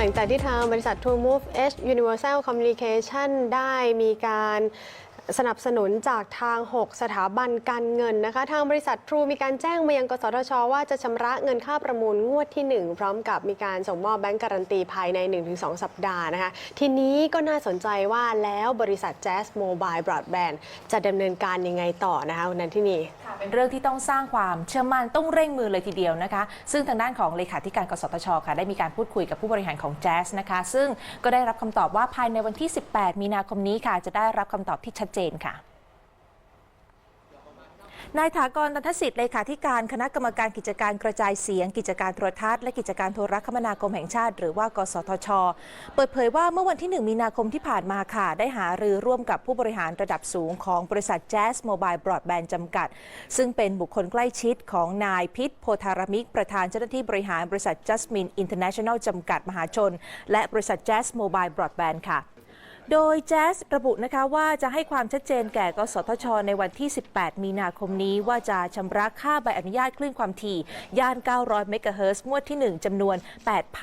หลังจากที่ทางบริษัท True Move Edge Universal Communication ได้มีการสนับสนุนจากทาง 6 สถาบันการเงินนะคะ ทางบริษัท True มีการแจ้งมายังกสทช ว่าจะชำระเงินค่าประมูลงวดที่ 1 พร้อมกับมีการส่งมอบแบงก์การันตีภายใน 1-2 สัปดาห์นะคะ ทีนี้ก็น่าสนใจว่าแล้วบริษัท Jazz Mobile Broadband จะดำเนินการยังไงต่อนะคะคุณนันทินีค่ะ เป็นเรื่องที่ต้องสร้างความเชื่อมั่นต้องเร่งมือเลยทีเดียวนะคะ ซึ่งทางด้านของเลขาธิการกสทชค่ะได้มีการพูดคุยกับผู้บริหารของแจ๊สนะคะ ซึ่งก็ได้รับคำตอบว่าภายในวันที่ 18 มีนาคมนี้ค่ะ จะได้รับคำตอบที่ชัดเจนค่ะ นายถากรตันทสิทธิ์เลขาธิการคณะกรรมการกิจการกระจายเสียง กิจการโทรทัศน์และกิจการโทรคมนาคมแห่งชาติ หรือว่ากสทช เปิดเผยว่าเมื่อวันที่ 1 มีนาคมที่ผ่านมาค่ะ ได้หารือร่วมกับผู้บริหารระดับสูงของบริษัท Jazz Mobile Broadband จำกัด ซึ่งเป็นบุคคลใกล้ชิดของนายพิษโพธารมิก ประธานเจ้าหน้าที่บริหารบริษัท Jasmine International จำกัดมหาชน และบริษัท Jazz Mobile Broadband ค่ะ โดยแจ๊สระบุนะคะว่าจะให้ความชัดเจนแก่กสทช ในวันที่ 18 มีนาคมนี้ว่าจะชำระค่าใบอนุญาตคลื่นความถี่ ย่าน 900 เมกะเฮิร์งวดที่ 1จำนวน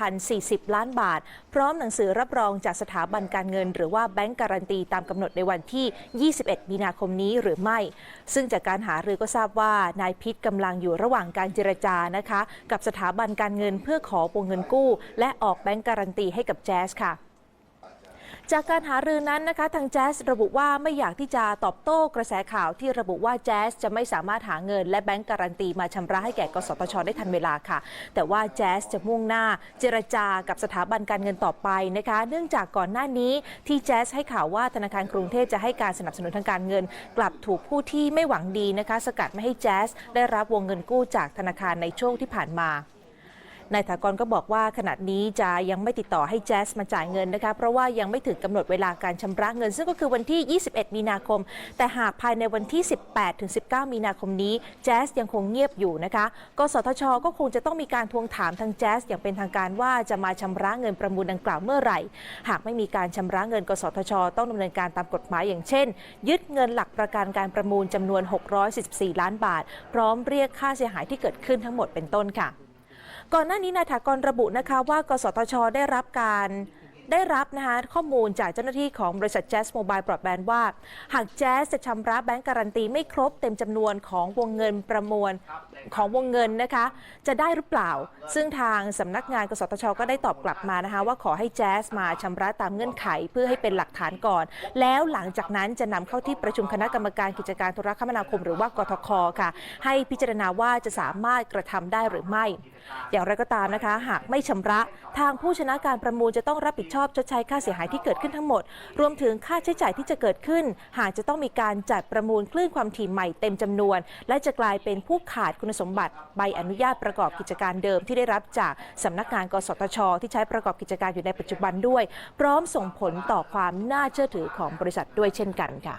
8,040 ล้านบาท พร้อมหนังสือรับรองจากสถาบันการเงิน หรือว่าแบงก์การันตีตามกำหนดในวันที่ 21 มีนาคมนี้หรือไม่ ซึ่งจากการหารือก็ทราบว่านายพิษกำลังอยู่ระหว่างการเจรจานะคะ กับสถาบันการเงินเพื่อขอวงเงินกู้ และออกแบงก์การันตีให้กับแจ๊สค่ะ จากการหารือนั้นนะคะทางแจ๊สระบุว่าไม่อยากที่จะตอบโต้กระแสข่าวที่ระบุว่าแจ๊สจะไม่สามารถหาเงิน และแบงก์การันตีมาชำระให้แก่กสทชได้ทันเวลาค่ะ แต่ว่าแจ๊สจะมุ่งหน้าเจรจากับสถาบันการเงินต่อไปนะคะ เนื่องจากก่อนหน้านี้ที่แจ๊สให้ข่าวว่าธนาคารกรุงเทพจะให้การสนับสนุนทางการเงิน กลับถูกผู้ที่ไม่หวังดีนะคะ สกัดไม่ให้แจ๊สได้รับวงเงินกู้จากธนาคารในช่วงที่ผ่านมา นายถากรก็บอกว่าขณะนี้จะยังไม่ติดต่อให้แจ๊สมาจ่ายเงินนะคะเพราะว่ายังไม่ถึงกำหนดเวลาการชำระเงิน ซึ่งก็คือวันที่ 21 มีนาคม แต่หากภายในวันที่ 18ถึง19 มีนาคมนี้แจ๊สยังคงเงียบอยู่นะคะกสทช ก็คงจะต้องมีการทวงถามทางแจ๊สอย่างเป็นทางการว่าจะมาชำระเงินประมูลดังกล่าวเมื่อไหร่ หากไม่มีการชำระเงิน กสทช ต้องดำเนินการตามกฎหมายอย่างเช่น ยึดเงินหลักประกันการประมูลจำนวน 644 ล้านบาท พร้อมเรียกค่าเสียหายที่เกิดขึ้นทั้งหมดเป็นต้นค่ะ ก่อนหน้านี้นายถากรระบุนะคะว่ากสทชได้รับการ ได้รับนะคะข้อมูลจากเจ้าหน้าที่ของบริษัท Jazz Mobile Broadband ว่า หาก Jazz จะชำระแบงก์การันตีไม่ครบเต็มจำนวนของวงเงินประมวลของวงเงินนะคะ จะได้หรือเปล่า ซึ่งทางสำนักงานกสทช ก็ได้ตอบกลับมานะคะ ว่าขอให้ Jazz มาชำระตามเงื่อนไขเพื่อให้เป็นหลักฐานก่อน แล้วหลังจากนั้นจะนำเข้าที่ประชุมคณะกรรมการกิจการโทรคมนาคม หรือว่ากทคค่ะ ให้พิจารณาว่าจะสามารถกระทำได้หรือไม่ อย่างไรก็ตามนะคะ หากไม่ชำระทางผู้ชนะการประมูลจะต้องรับผิดชอบชดใช้ค่าเสียหายที่เกิดขึ้นทั้งหมด รวมถึงค่าใช้จ่ายที่จะเกิดขึ้น หากจะต้องมีการจัดประมูลคลื่นความถี่ใหม่เต็มจำนวน และจะกลายเป็นผู้ขาดคุณสมบัติใบอนุญาตประกอบกิจการเดิมที่ได้รับจากสำนักงานกสทช ที่ใช้ประกอบกิจการอยู่ในปัจจุบันด้วย พร้อมส่งผลต่อความน่าเชื่อถือของบริษัทด้วยเช่นกันค่ะ